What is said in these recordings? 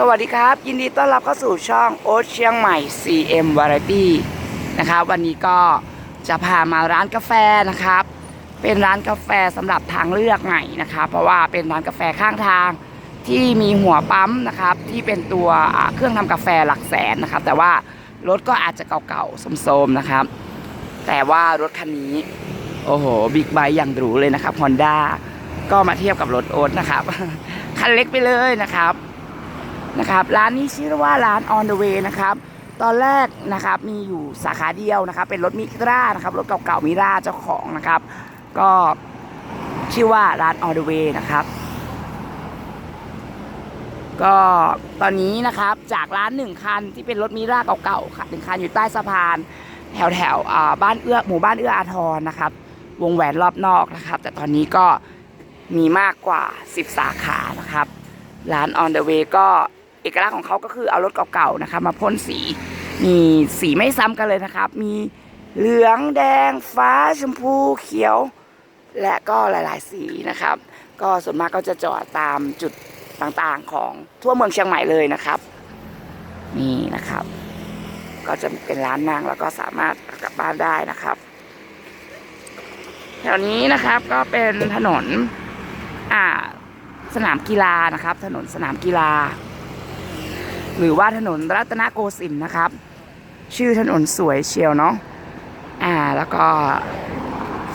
สวัสดีครับ ยินดีต้อนรับเข้าสู่ช่องโอ๊ตเชียงใหม่ CM Variety นะครับวันนี้ก็จะพามาร้านกาแฟนะครับ เป็นร้านกาแฟสำหรับทางเลือกใหม่นะครับ เพราะว่าเป็นร้านกาแฟข้างทางที่มีหัวปั๊มนะครับ ที่เป็นตัวเครื่องทำกาแฟหลักแสนนะครับ แต่ว่ารถก็อาจจะเก่าๆโทมๆนะครับ แต่ว่ารถคันนี้ โอ้โหบิ๊กไบค์อย่างหรูเลยนะครับ Honda ก็มาเทียบกับรถโอ๊ตนะครับคันเล็กไปเลยนะครับ นะครับ ร้านนี้ชื่อว่าร้าน on the way นะครับ ตอนแรกนะครับมีอยู่สาขาเดียวนะครับ เป็นรถมิรานะครับ รถเก่าๆมิราเจ้าของนะครับ ก็ชื่อว่าร้าน on the way นะครับ ก็ตอนนี้นะครับจากร้านหนึ่งคันที่เป็นรถมิราเก่าๆค่ะหนึ่งคันอยู่ใต้สะพานแถวแถวๆบ้านเอื้อหมู่บ้านเอื้ออาทรนะครับ วงแหวนรอบนอกนะครับ แต่ตอนนี้ก็มีมากกว่า 10 สาขานะครับ ร้าน on the way ก็ อกลักษณ์ของเขาก็คือเอารถเก่าๆนะครับมาพ่นสี มีสีไม่ซ้ำกันเลยนะครับ มีเหลืองแดง ฟ้าชมพูเขียว และก็หลายๆสีนะครับ ก็ส่วนมากก็จะจอดตามจุดต่างๆของทั่วเมืองเชียงใหม่เลยนะครับ นี่นะครับ ก็จะเป็นร้านนั่งแล้วก็สามารถกลับบ้านได้นะครับแถวนี้นะครับก็เป็นถนนอ่าสนามกีฬานะครับ ถนนสนามกีฬา หรือว่าถนนรัตนโกสินทร์นะครับ ชื่อถนนสวยเชียวเนาะอ่าแล้วก็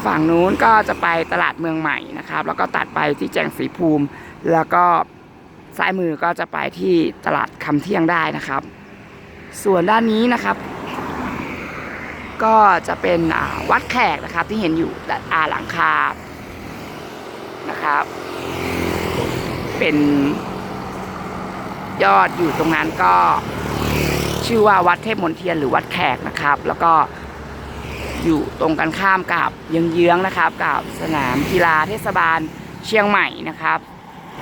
ฝั่งนู้นก็จะไปตลาดเมืองใหม่นะครับ แล้วก็ตัดไปที่แจงศรีภูมิ แล้วก็ซ้ายมือก็จะไปที่ตลาดคำเที่ยงได้นะครับ ส่วนด้านนี้นะครับ ก็จะเป็นวัดแขกนะครับที่เห็นอยู่ด้านอาหลังคานะครับ เป็น ยอดอยู่ตรงนั้นก็ชื่อว่าวัดเทพมนเทียนหรือวัดแขกนะครับ แล้วก็อยู่ตรงกันข้ามกับเยื้องๆนะครับกับสนามกีฬาเทศบาลเชียงใหม่นะครับ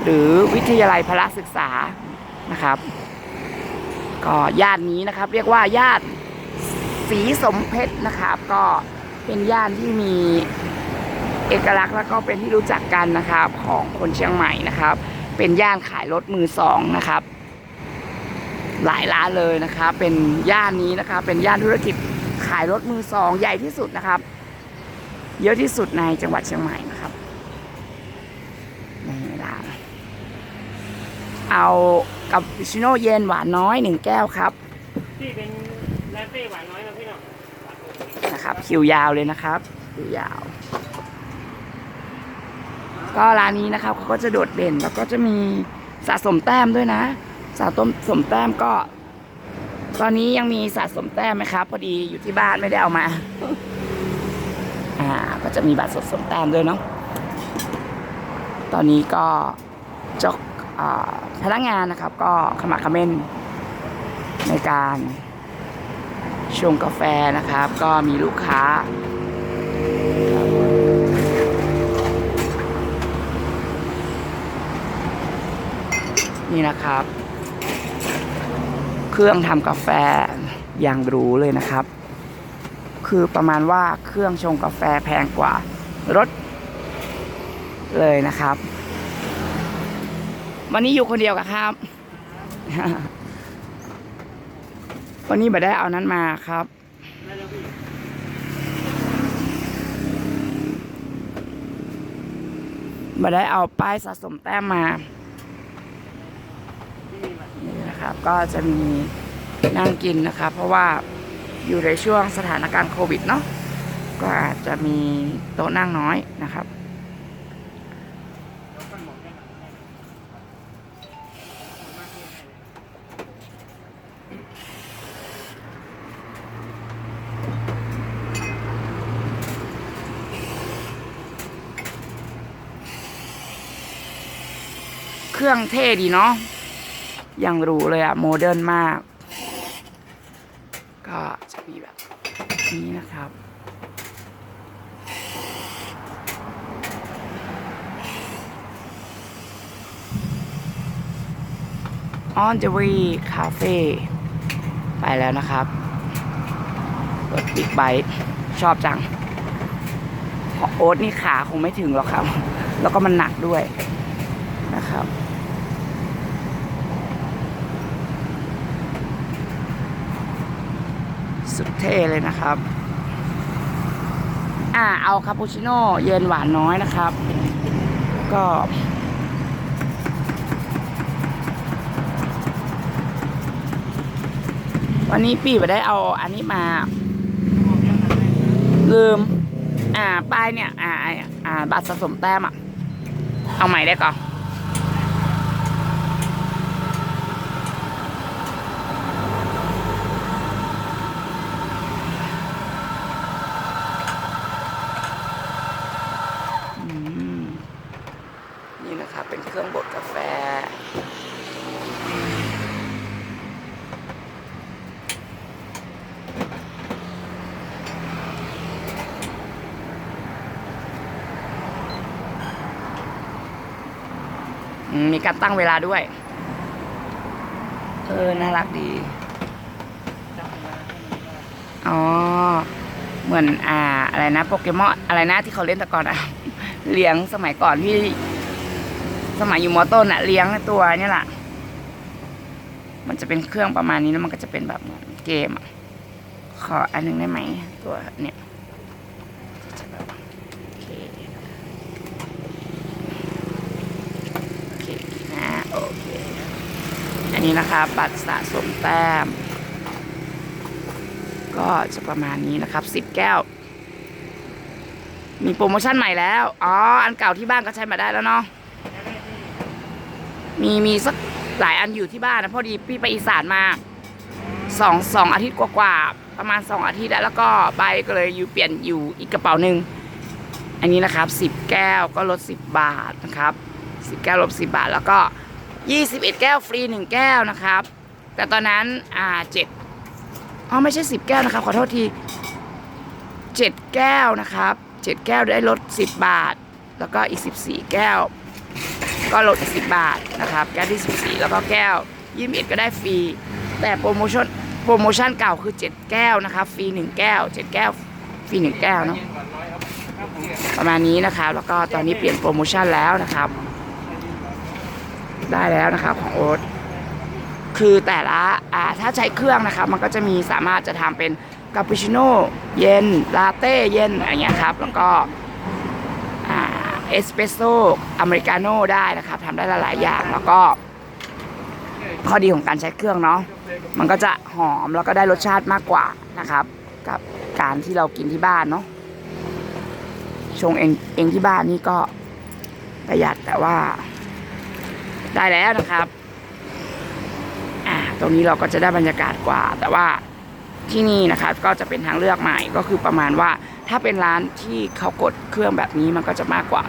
หรือวิทยาลัยพละศึกษานะครับ ก็ย่านนี้นะครับ เรียกว่าย่านสีสมเพชรนะครับ ก็เป็นย่านที่มีเอกลักษณ์แล้วก็เป็นที่รู้จักกันนะครับของคนเชียงใหม่นะครับ เป็นย่านขายรถมือสองนะครับ หลายร้านเลยนะครับเป็นย่านนี้นะครับเป็นย่านธุรกิจขายรถมือสองใหญ่ที่สุดนะครับ เยอะที่สุดในจังหวัดเชียงใหม่นะครับนี่ร้านเอากับปิชิโน่เย็นหวานน้อยหนึ่งแก้วครับที่เป็นแลเต้หวานน้อยนะพี่เนาะนะครับ คิวยาวเลยนะครับ คิวยาว ก็ร้านนี้นะครับเขาก็จะโดดเด่นแล้วก็จะมีสะสมแต้มด้วยนะ สะสมสมแต้มก็ ตอนนี้ยังมีสะสมแต้มไหมครับ พอดีอยู่ที่บ้านไม่ได้เอามา อ่า ก็จะมีบัตรสะสมแต้มด้วยเนาะตอนนี้ก็เจกพนักงานนะครับ ก็ขมักเขม้นในการชงกาแฟนะครับ ก็มีลูกค้า นี่นะครับ รื่องทำกาแฟอย่างรู้เลยนะครับ คือประมาณว่าเครื่องชงกาแฟแพงกว่ารถเลยนะครับ วันนี้อยู่คนเดียวกับครับ วันนี้ไม่ได้เอานั้นมาครับได้แล้วพี่ได้เอาป้ายสะสมแต้มมา นะครับก็จะมีนั่งกินนะครับเพราะว่าอยู่ในช่วงสถานการณ์โควิดเนาะก็อาจจะมีโต๊ะนั่งน้อยนะครับเครื่องเท่ดีเนาะ ยังหรูเลยอะโมเดิร์นมาก ก็จะมีแบบนี้นะครับ On the way Cafe ไปแล้วนะครับรถบิ๊กไบค์ชอบจังโอ๊ตนี่ขาคงไม่ถึงหรอกครับ แล้วก็มันหนักด้วยนะครับ สุด เท่เลยนะครับ อ่า เอาคาปูชิโน่เย็นหวานน้อยนะครับ ก็วันนี้ปีไปได้เอาอันนี้มา ลืม อ่าป้ายเนี่ย อ่าอ่าบัตรสะสมแต้มอะ เอาใหม่ได้ก่อน อืมนี่นะครับ เป็นเครื่องบดกาแฟ อื มีการตั้งเวลาด้วย เออ น่ารักดี อ๋อ เหมือนอ่า อะไรนะ โปเกมอนอะไรนะที่เขาเล่นแต่ก่อนอะเลี้ยงสมัยก่อนที่ สมัยอยู่มอต้นอะเลี้ยงตัวเนี่ยแหละมันจะเป็นเครื่องประมาณนี้แล้วมันก็จะเป็นแบบเหมือนเกมอะขออันหนึงได้ไหมตัวเนี่ยจะแบบโอเคโอเคนะโอเค อั นี้นะคะ บัตรสะสมแต้ม ก็จะประมาณนี้นะครับสิบแก้ว มีโปรโมชั่นใหม่แล้ว อ๋อ อันเก่าที่บ้านก็ใช้มาได้แล้วเนาะมีมีสักหลายอันอยู่ที่บ้านนะพอดีพี่ไปอีสานมาสองสองอาทิตย์กว่าๆประมาณสองอาทิตย์แล้วแล้วก็ใบก็เลยอยู่เปลี่ยนอยู่อีกกระเป๋าหนึ่งอันนี้นะครับสิบแก้วก็ลดสิบบาทนะครับสิบแก้วลดสิบบาทแล้วก็ ยี่สิบเอ็ดแก้วฟรีหนึ่งแก้วนะครับ แต่ตอนนั้นอ่าเจ็ดอ๋อไม่ใช่สิบแก้วนะครับขอโทษทีเจ็ดแก้วนะครับเจ็ดแก้วได้ลดสิบบาท แล้วก็อีกสิบสี่แก้ว ก็ลดอีก 10 บาทนะครับ แก้วที่ 14 แล้วก็แก้ว21ก็ได้ฟรี แต่โปรโมชั่นโปรโมชั่นเก่าคือ 7 แก้วนะครับฟรี 1 แก้ว 7 แก้วฟรี 1 แก้วเนาะประมาณนี้นะครับ แล้วก็ตอนนี้เปลี่ยนโปรโมชั่นแล้วนะครับ ได้แล้วนะครับของโอ๊ตคือแต่ละอ่าถ้าใช้เครื่องนะครับมันก็จะมีสามารถจะทำเป็นคาปูชิโน่เย็นลาเต้เย็นอะไรเงี้ยครับ แล้วก็เอสเปรสโซ่อเมริกาโน่ได้นะครับทำได้หลายๆอย่างแล้วก็ ข้อดีของการใช้เครื่องเนาะมันก็จะหอมแล้วก็ได้รสชาติมากกว่านะครับ กับการที่เรากินที่บ้านเนาะชงเองเองที่บ้านนี่ก็ประหยัดแต่ว่า ได้แล้วนะครับ อ่า ตรงนี้เราก็จะได้บรรยากาศกว่า แต่ว่าที่นี่นะครับก็จะเป็นทางเลือกใหม่ก็คือประมาณว่าถ้าเป็นร้านที่เขากดเครื่องแบบนี้มันก็จะมากกว่า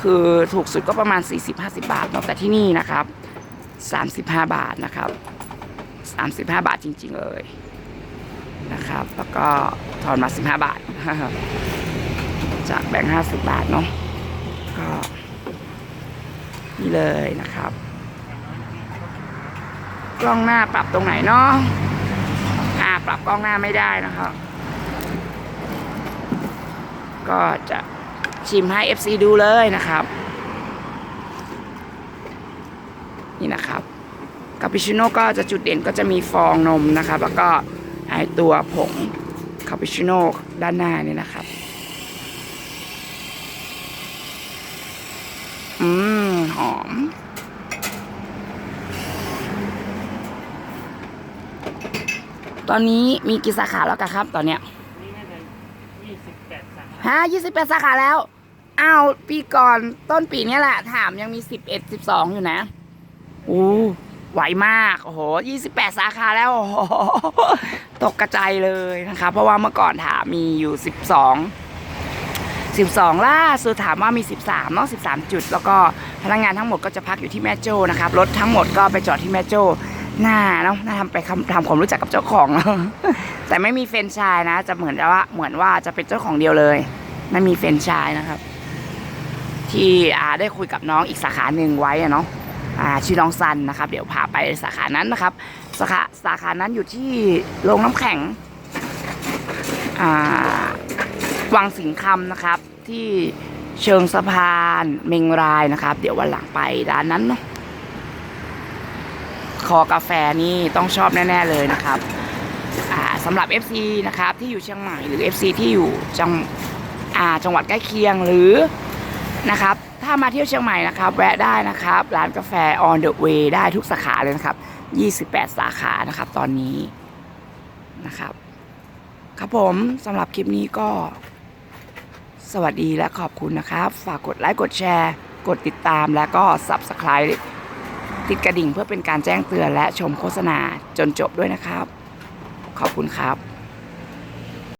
คือถูกสุดก็ประมาณ 40-50 บาทเนอะแต่ที่นี่นะครับ 35 บาทนะครับ 35 บาทจริง ๆ เลยนะครับ แล้วก็ทอนมา 15 บาท จากแบงค์50 บาทเนาะก็ นี่เลยนะครับ กล้องหน้าปรับตรงไหนเนาะอ่าปรับกล้องหน้าไม่ได้นะครับ ก็จะชิมให้ FC ดูเลยนะครับ นี่นะครับคาปูชิโน่ก็จะจุดเด่นก็จะมีฟองนมนะครับ แล้วก็ไอตัวผงคาปูชิโน่ด้านหน้านี่นะครับ อืม อม ตอนนี้มีกี่สาขาแล้วกันครับ ตอนเนี้ยนี่น่าจะยี่สิบแปดสาขาฮะยี่สิบแปดสาขาแล้ว อ้าวปีก่อนต้นปีเนี้ยแหละ ถามยังมีสิบเอ็ดสิบสองอยู่นะอู้ไหวมาก โอ้โหยี่สิบแปดสาขาแล้ว โอ้โห ตกกระจายเลยนะคะ เพราะว่าเมื่อก่อนถามมีอยู่สิบสองสิบสองล่าสุดถามว่ามีสิบสามเนาะสิบสามจุด แล้วก็ พนักงานทั้งหมดก็จะพักอยู่ที่แม่โจ้นะครับรถทั้งหมดก็ไปจอดที่แม่โจ้หน้าเนาะน่าทำไปทำความรู้จักกับเจ้าของแต่ไม่มีเฟนชายนะ จะเหมือนว่าเหมือนว่าจะเป็นเจ้าของเดียวเลย ไม่มีเฟนชายนะครับ ที่อ่าได้คุยกับน้องอีกสาขาหนึ่งไว้อะเนาะอ่าชื่อน้องซันนะครับ เดี๋ยวพาไปสาขานั้นนะครับ สาขาสาขานั้นอยู่ที่โรงน้ำแข็งอ่าวังสิงห์คำนะครับ ที่ เชิงสะพานเมงรายนะครับ เดี๋ยววันหลังไปร้านนั้นเนาะคอกาแฟนี่ต้องชอบแน่ ๆเลยนะครับสำหรับ FC นะครับที่อยู่เชียงใหม่หรือ FC ที่อยู่จังจังหวัดใกล้เคียงหรือนะครับถ้ามาเที่ยวเชียงใหม่นะครับแวะได้นะครับ ร้านกาแฟ on the way ได้ทุกสาขาเลยนะครับ 28 สาขานะครับตอนนี้นะครับ ครับผมสำหรับคลิปนี้ก็ สวัสดีและขอบคุณนะครับ ฝากกดไลค์กดแชร์ กดติดตามและก็ Subscribe ติดกระดิ่งเพื่อเป็นการแจ้งเตือนและชมโฆษณาจนจบด้วยนะครับ ขอบคุณครับ